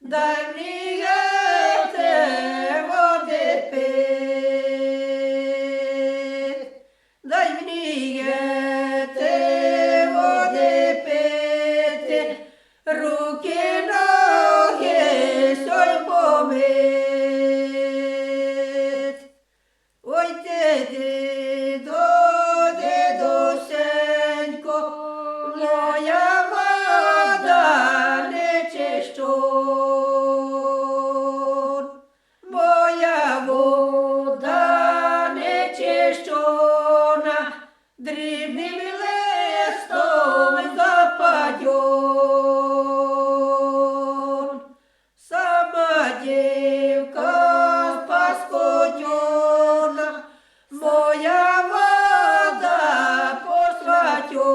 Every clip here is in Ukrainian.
дай мені гете води пить. Дай мені води пити, руки, ноги, сой помить. Ой, ти, дідо, дрібним листом западьон. Сама дівка паскудьона, моя вода посватьон.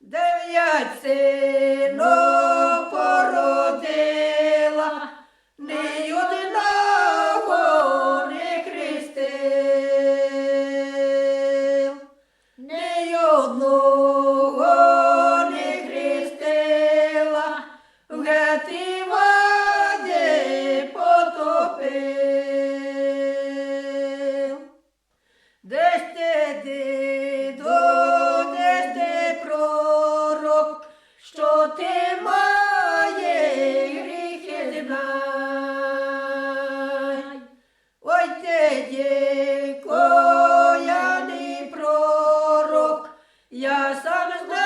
Дев'ять синок Yalnız bu